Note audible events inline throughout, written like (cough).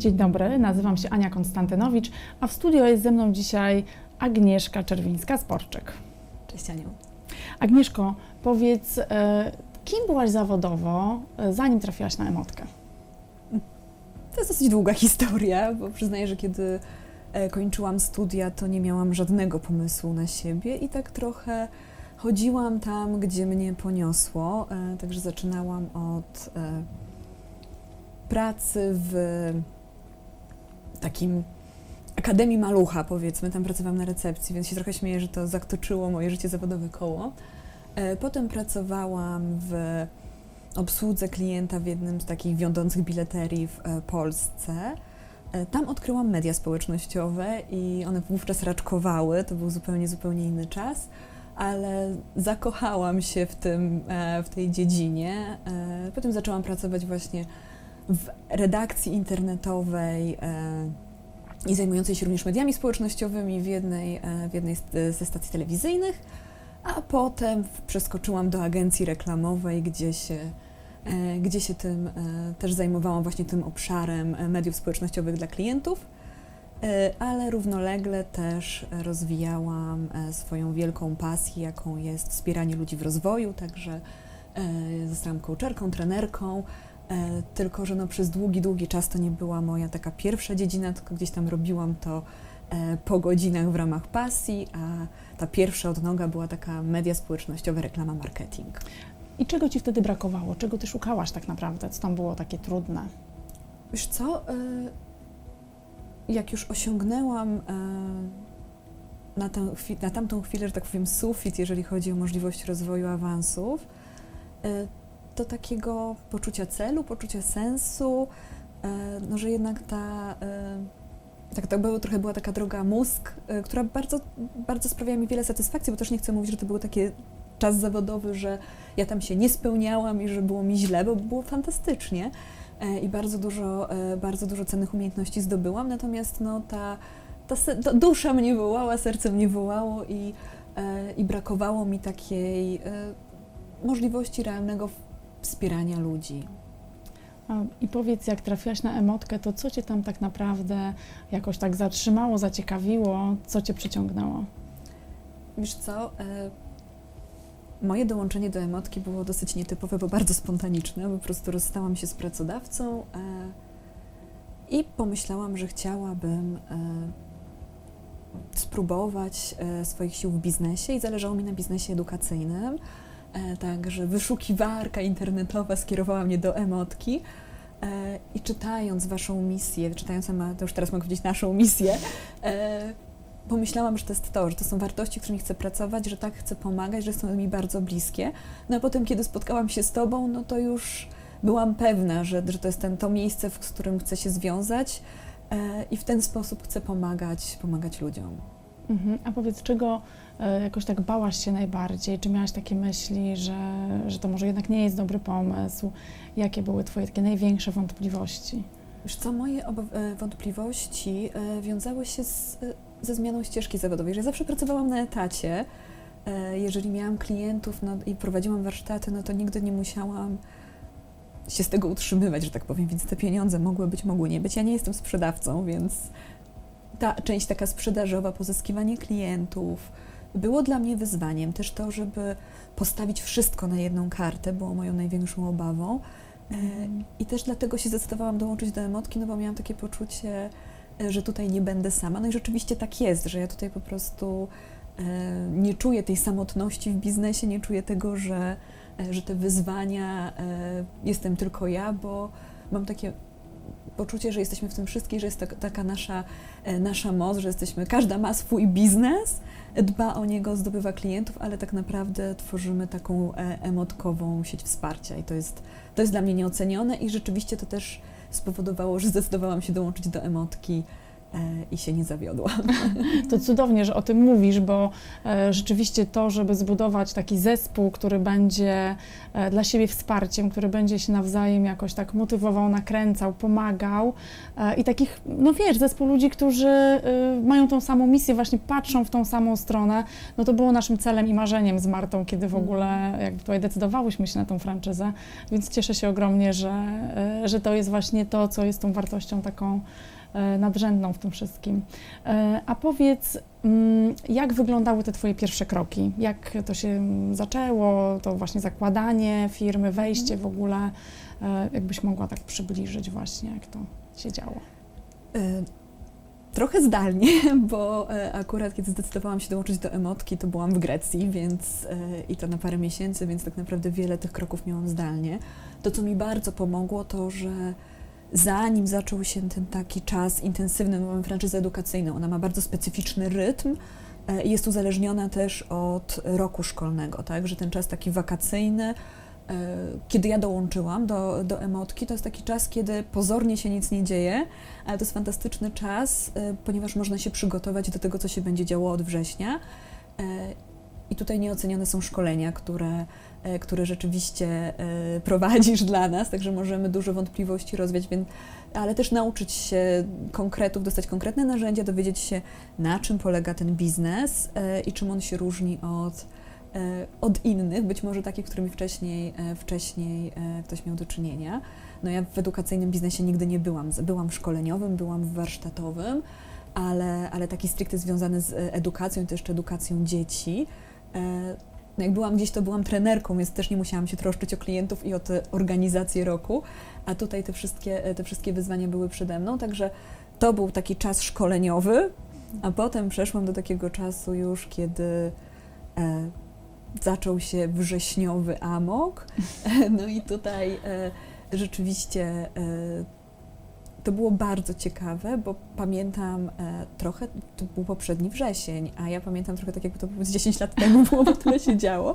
Dzień dobry, nazywam się Ania Konstantynowicz, a w studio jest ze mną dzisiaj Agnieszka Czerwińska-Sporczyk. Cześć Aniu. Agnieszko, powiedz, e, kim byłaś zawodowo, e, zanim trafiłaś na emotkę? To jest dosyć długa historia, bo przyznaję, że kiedy e, kończyłam studia, to nie miałam żadnego pomysłu na siebie i tak trochę chodziłam tam, gdzie mnie poniosło. Także zaczynałam od pracy w takim Akademii Malucha, powiedzmy. Tam pracowałam na recepcji, więc się trochę śmieję, że to zaktoczyło moje życie zawodowe koło. E, Potem pracowałam w obsłudze klienta w jednym z takich wiodących bileterii w e, Polsce. E, Tam odkryłam media społecznościowe i one wówczas raczkowały, to był zupełnie, zupełnie inny czas, ale zakochałam się w, tym, w tej dziedzinie. Potem zaczęłam pracować właśnie w redakcji internetowej e, i zajmującej się również mediami społecznościowymi w jednej, e, w jednej z- ze stacji telewizyjnych. A potem przeskoczyłam do agencji reklamowej, gdzie się, e, gdzie się tym e, też zajmowałam, właśnie tym obszarem e, mediów społecznościowych dla klientów. E, Ale równolegle też rozwijałam e, swoją wielką pasję, jaką jest wspieranie ludzi w rozwoju, także e, zostałam coacherką, trenerką, e, tylko że no przez długi, długi czas to nie była moja taka pierwsza dziedzina, tylko gdzieś tam robiłam to e, po godzinach w ramach pasji, a ta pierwsza odnoga była taka media społecznościowe, reklama, marketing. I czego Ci wtedy brakowało? Czego Ty szukałaś tak naprawdę? Co tam było takie trudne? Wiesz co, y, jak już osiągnęłam na, tę, na tamtą chwilę, że tak powiem, sufit, jeżeli chodzi o możliwość rozwoju awansów, to takiego poczucia celu, poczucia sensu, y, no, że jednak ta, y, tak, to była, trochę była taka droga mózg, y, która bardzo, bardzo sprawiała mi wiele satysfakcji, bo też nie chcę mówić, że to był taki czas zawodowy, że ja tam się nie spełniałam i że było mi źle, bo było fantastycznie e, i bardzo dużo, e, bardzo dużo cennych umiejętności zdobyłam, natomiast no, ta, ta, ta dusza mnie wołała, serce mnie wołało i, e, i brakowało mi takiej e, możliwości realnego wspierania ludzi. I powiedz, jak trafiłaś na emotkę, to co Cię tam tak naprawdę jakoś tak zatrzymało, zaciekawiło? Co Cię przyciągnęło? Wiesz co, e, moje dołączenie do emotki było dosyć nietypowe, bo bardzo spontaniczne. Po prostu rozstałam się z pracodawcą e, i pomyślałam, że chciałabym e, spróbować swoich sił w biznesie i zależało mi na biznesie edukacyjnym. E, Także wyszukiwarka internetowa skierowała mnie do emotki. E, I czytając Waszą misję, czytając, to już teraz mogę powiedzieć naszą misję, e, pomyślałam, że to jest to, że to są wartości, którymi chcę pracować, że tak chcę pomagać, że są mi bardzo bliskie. No a potem, kiedy spotkałam się z Tobą, no to już byłam pewna, że, że to jest ten, to miejsce, w którym chcę się związać i w ten sposób chcę pomagać, pomagać ludziom. Mhm. A powiedz, czego e, jakoś tak bałaś się najbardziej? Czy miałaś takie myśli, że, że to może jednak nie jest dobry pomysł? Jakie były Twoje takie największe wątpliwości? Wiesz co, moje e, wątpliwości e, wiązały się z, ze zmianą ścieżki zawodowej, że ja zawsze pracowałam na etacie. Jeżeli miałam klientów no, i prowadziłam warsztaty, no to nigdy nie musiałam się z tego utrzymywać, że tak powiem, więc te pieniądze mogły być, mogły nie być. Ja nie jestem sprzedawcą, więc ta część taka sprzedażowa, pozyskiwanie klientów było dla mnie wyzwaniem. Też to, żeby postawić wszystko na jedną kartę, było moją największą obawą. E, I też dlatego się zdecydowałam dołączyć do emotki, no bo miałam takie poczucie, e, że tutaj nie będę sama. No i rzeczywiście tak jest, że ja tutaj po prostu e, nie czuję tej samotności w biznesie, nie czuję tego, że, że te wyzwania jestem tylko ja, bo mam takie poczucie, że jesteśmy w tym wszystkim, że jest tak, taka nasza, e, nasza moc, że jesteśmy, każda ma swój biznes, dba o niego, zdobywa klientów, ale tak naprawdę tworzymy taką e, emotkową sieć wsparcia i to jest, to jest dla mnie nieocenione i rzeczywiście to też spowodowało, że zdecydowałam się dołączyć do emotki i się nie zawiodłam. (laughs) To cudownie, że o tym mówisz, bo e, rzeczywiście to, żeby zbudować taki zespół, który będzie e, dla siebie wsparciem, który będzie się nawzajem jakoś tak motywował, nakręcał, pomagał e, i takich, no wiesz, zespół ludzi, którzy mają tą samą misję, właśnie patrzą w tą samą stronę, no to było naszym celem i marzeniem z Martą, kiedy w ogóle jakby tutaj decydowałyśmy się na tą franczyzę, więc cieszę się ogromnie, że, że to jest właśnie to, co jest tą wartością taką nadrzędną w tym wszystkim. E, A powiedz, mm, jak wyglądały te Twoje pierwsze kroki? Jak to się mm, zaczęło, to właśnie zakładanie firmy, wejście w ogóle? E, Jakbyś mogła tak przybliżyć właśnie, jak to się działo? E, Trochę zdalnie, (laughs) bo e, akurat kiedy zdecydowałam się dołączyć do Emotki, to byłam w Grecji, więc e, i to na parę miesięcy, więc tak naprawdę wiele tych kroków miałam zdalnie. To, co mi bardzo pomogło, to że zanim zaczął się ten taki czas intensywny, mamy franczyzę edukacyjną, ona ma bardzo specyficzny rytm e, i jest uzależniona też od roku szkolnego, tak, że ten czas taki wakacyjny, e, kiedy ja dołączyłam do, do Emotki, to jest taki czas, kiedy pozornie się nic nie dzieje, ale to jest fantastyczny czas, y, ponieważ można się przygotować do tego, co się będzie działo od września. I tutaj nieocenione są szkolenia, które, które rzeczywiście y, prowadzisz dla nas, także możemy dużo wątpliwości rozwiać, więc, ale też nauczyć się konkretów, dostać konkretne narzędzia, dowiedzieć się, na czym polega ten biznes y, i czym on się różni od, od innych, być może takich, którymi wcześniej, wcześniej ktoś miał do czynienia. No ja w edukacyjnym biznesie nigdy nie byłam. Byłam szkoleniowym, byłam warsztatowym, ale, ale taki stricte związany z e, edukacją, jeszcze edukacją dzieci. No jak byłam gdzieś, to byłam trenerką, więc też nie musiałam się troszczyć o klientów i o tę organizację roku, a tutaj te wszystkie, e, te wszystkie wyzwania były przede mną, także to był taki czas szkoleniowy, a potem przeszłam do takiego czasu już, kiedy e, zaczął się wrześniowy amok. (laughs) No i tutaj e, rzeczywiście e, to było bardzo ciekawe, bo pamiętam e, trochę, to był poprzedni wrzesień, a ja pamiętam trochę tak, jakby to było z 10 lat temu (laughs) było, bo tyle się działo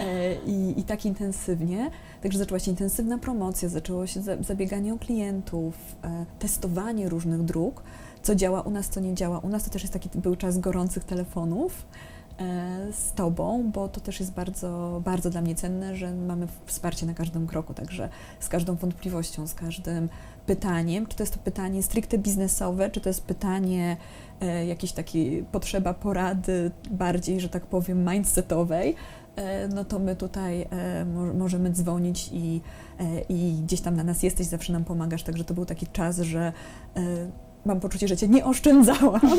e, i, i tak intensywnie. Także zaczęła się intensywna promocja, zaczęło się za- zabieganie o klientów, e, testowanie różnych dróg, co działa u nas, co nie działa. U nas to też jest taki był czas gorących telefonów z Tobą, bo to też jest bardzo, bardzo dla mnie cenne, że mamy wsparcie na każdym kroku, także z każdą wątpliwością, z każdym pytaniem, czy to jest to pytanie stricte biznesowe, czy to jest pytanie e, jakieś takie potrzeba porady bardziej, że tak powiem, mindsetowej, e, no to my tutaj e, mo- możemy dzwonić i, e, i gdzieś tam na nas jesteś, zawsze nam pomagasz, także to był taki czas, że e, mam poczucie, że Cię nie oszczędzałam. (laughs)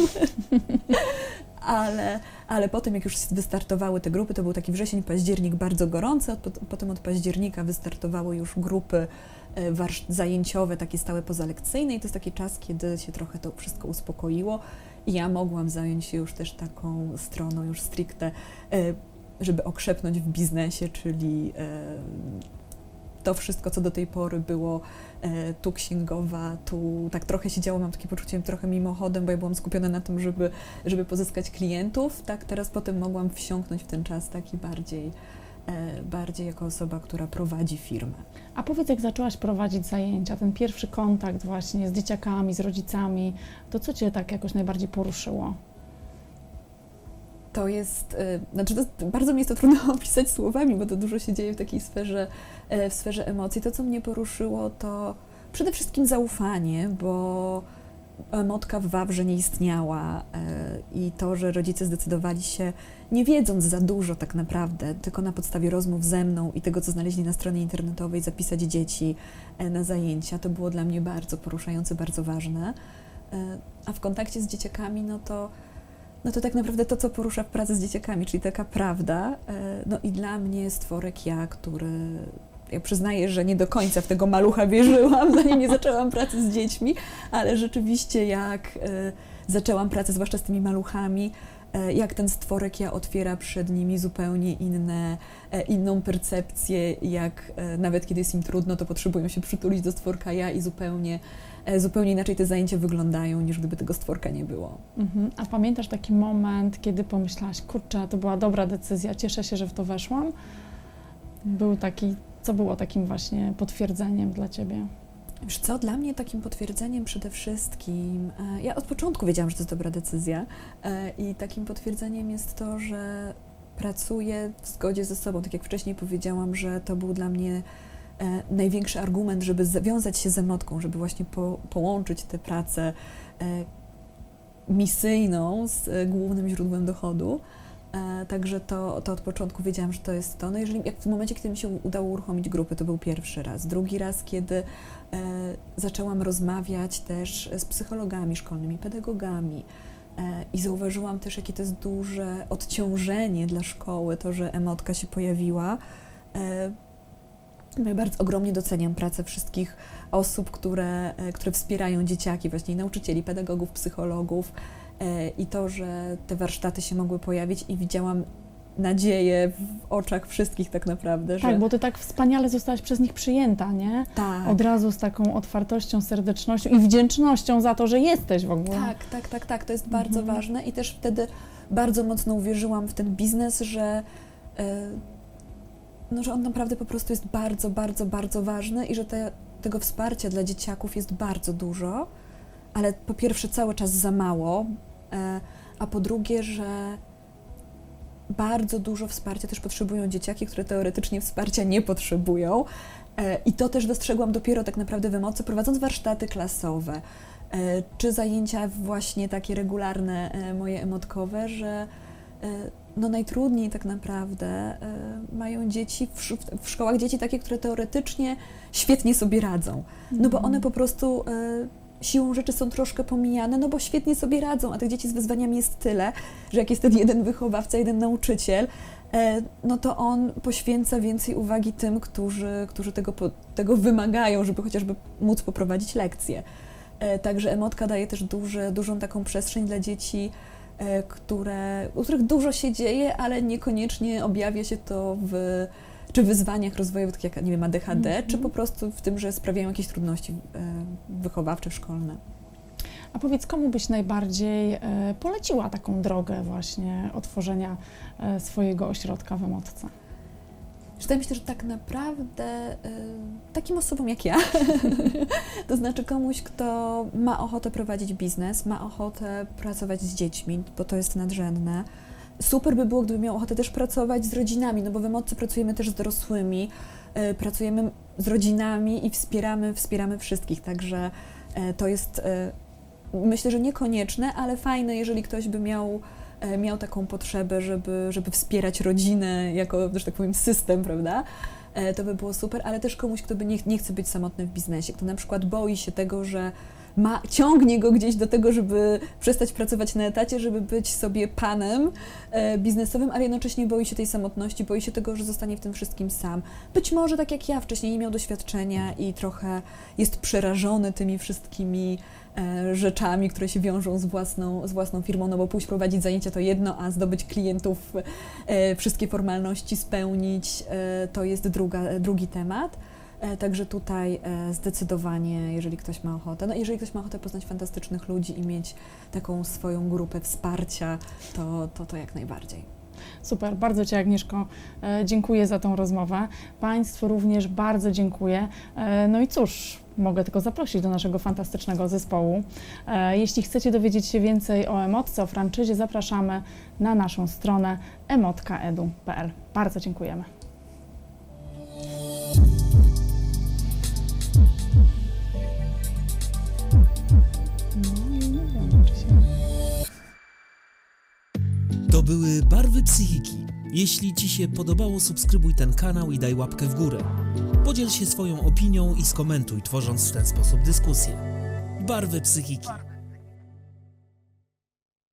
ale, ale potem, jak już wystartowały te grupy, to był taki wrzesień, październik bardzo gorący, pot- potem od października wystartowały już grupy e, zajęciowe, takie stałe pozalekcyjne i to jest taki czas, kiedy się trochę to wszystko uspokoiło. I ja mogłam zająć się już też taką stroną już stricte, e, żeby okrzepnąć w biznesie, czyli e, to wszystko, co do tej pory było e, tu księgowa, tu tak trochę się działo, mam takie poczucie trochę mimochodem, bo ja byłam skupiona na tym, żeby, żeby pozyskać klientów, tak teraz potem mogłam wsiąknąć w ten czas taki bardziej, e, bardziej jako osoba, która prowadzi firmę. A powiedz, jak zaczęłaś prowadzić zajęcia, ten pierwszy kontakt właśnie z dzieciakami, z rodzicami, to co Cię tak jakoś najbardziej poruszyło? To jest, e, znaczy to bardzo mi jest to trudno (laughs) opisać słowami, bo to dużo się dzieje w takiej sferze, e, w sferze emocji. To, co mnie poruszyło, to przede wszystkim zaufanie, bo emotka w Wawrze nie istniała e, i to, że rodzice zdecydowali się, nie wiedząc za dużo tak naprawdę, tylko na podstawie rozmów ze mną i tego, co znaleźli na stronie internetowej, zapisać dzieci e, na zajęcia, to było dla mnie bardzo poruszające, bardzo ważne. A w kontakcie z dzieciakami, no to no to tak naprawdę to, co porusza w pracy z dzieciakami, czyli taka prawda. e, No i dla mnie stworek ja, który. Ja przyznaję, że nie do końca w tego malucha wierzyłam, (laughs) zanim nie zaczęłam pracy z dziećmi, ale rzeczywiście jak e, zaczęłam pracę, zwłaszcza z tymi maluchami, jak ten stworek ja otwiera przed nimi zupełnie inne, e, inną percepcję, jak e, nawet kiedy jest im trudno, to potrzebują się przytulić do stworka ja i zupełnie, e, zupełnie inaczej te zajęcia wyglądają, niż gdyby tego stworka nie było. Mhm. A pamiętasz taki moment, kiedy pomyślałaś, kurczę, to była dobra decyzja, cieszę się, że w to weszłam? Był taki, co było takim właśnie potwierdzeniem dla Ciebie? Wiesz co, dla mnie takim potwierdzeniem przede wszystkim, e, ja od początku wiedziałam, że to jest dobra decyzja e, i takim potwierdzeniem jest to, że pracuję w zgodzie ze sobą. Tak jak wcześniej powiedziałam, że to był dla mnie e, największy argument, żeby zawiązać się z emotką, żeby właśnie po, połączyć tę pracę misyjną z głównym źródłem dochodu. E, Także to, to od początku wiedziałam, że to jest to. No jeżeli, jak w momencie, kiedy mi się udało uruchomić grupy, to był pierwszy raz. Drugi raz, kiedy e, zaczęłam rozmawiać też z psychologami szkolnymi, pedagogami e, i zauważyłam też, jakie to jest duże odciążenie dla szkoły, to, że emotka się pojawiła. E, no bardzo ogromnie doceniam pracę wszystkich osób, które, które wspierają dzieciaki, właśnie nauczycieli, pedagogów, psychologów i to, że te warsztaty się mogły pojawić i widziałam nadzieję w oczach wszystkich tak naprawdę, że Tak, bo ty tak wspaniale zostałaś przez nich przyjęta, nie? tak, Od razu z taką otwartością, serdecznością i wdzięcznością za to, że jesteś w ogóle. tak, tak, tak, tak, to jest bardzo Mhm. ważne i też wtedy bardzo mocno uwierzyłam w ten biznes, że e, no, że on naprawdę po prostu jest bardzo, bardzo, bardzo ważny i że te, tego wsparcia dla dzieciaków jest bardzo dużo, ale po pierwsze cały czas za mało, e, a po drugie, że bardzo dużo wsparcia też potrzebują dzieciaki, które teoretycznie wsparcia nie potrzebują. E, I to też dostrzegłam dopiero tak naprawdę w emocji, prowadząc warsztaty klasowe, e, czy zajęcia właśnie takie regularne e, moje emotkowe, że e, no najtrudniej tak naprawdę e, mają dzieci w, sz- w szkołach dzieci takie, które teoretycznie świetnie sobie radzą. No bo one po prostu e, siłą rzeczy są troszkę pomijane, no bo świetnie sobie radzą, a tych dzieci z wyzwaniami jest tyle, że jak jest ten jeden wychowawca, jeden nauczyciel, e, no to on poświęca więcej uwagi tym, którzy, którzy tego, tego wymagają, żeby chociażby móc poprowadzić lekcje. E, Także emotka daje też duże, dużą taką przestrzeń dla dzieci, e, które, u których dużo się dzieje, ale niekoniecznie objawia się to w czy wyzwaniach rozwojowych, takich jak, nie wiem, ADHD, Mhm. czy po prostu w tym, że sprawiają jakieś trudności e, wychowawcze, szkolne. A powiedz, komu byś najbardziej e, poleciła taką drogę właśnie otworzenia e, swojego ośrodka w Emotce? Że myślę, że tak naprawdę e, takim osobom jak ja, (laughs) to znaczy komuś, kto ma ochotę prowadzić biznes, ma ochotę pracować z dziećmi, bo to jest nadrzędne. Super by było, gdyby miał ochotę też pracować z rodzinami, no bo w Emotce pracujemy też z dorosłymi, e, pracujemy z rodzinami i wspieramy, wspieramy wszystkich, także e, to jest e, myślę, że niekonieczne, ale fajne, jeżeli ktoś by miał, miał taką potrzebę, żeby, żeby wspierać rodzinę jako, że tak powiem, system, prawda? To by było super, ale też komuś, kto by nie, nie chce być samotny w biznesie, kto na przykład boi się tego, że ma, ciągnie go gdzieś do tego, żeby przestać pracować na etacie, żeby być sobie panem e, biznesowym, ale jednocześnie boi się tej samotności, boi się tego, że zostanie w tym wszystkim sam. Być może tak jak ja wcześniej nie miał doświadczenia i trochę jest przerażony tymi wszystkimi e, rzeczami, które się wiążą z własną, z własną firmą, no bo pójść prowadzić zajęcia to jedno, a zdobyć klientów, e, wszystkie formalności spełnić, e, to jest druga, drugi temat. E, Także tutaj e, zdecydowanie, jeżeli ktoś ma ochotę, no jeżeli ktoś ma ochotę poznać fantastycznych ludzi i mieć taką swoją grupę wsparcia, to, to, to jak najbardziej. Super, bardzo Ci Agnieszko e, dziękuję za tą rozmowę. Państwu również bardzo dziękuję. No i cóż, mogę tylko zaprosić do naszego fantastycznego zespołu. Jeśli chcecie dowiedzieć się więcej o emotce, o franczyzie, zapraszamy na naszą stronę emotkaedu.pl. Bardzo dziękujemy. Były barwy psychiki. Jeśli Ci się podobało, subskrybuj ten kanał i daj łapkę w górę. Podziel się swoją opinią i skomentuj, tworząc w ten sposób dyskusję. Barwy psychiki.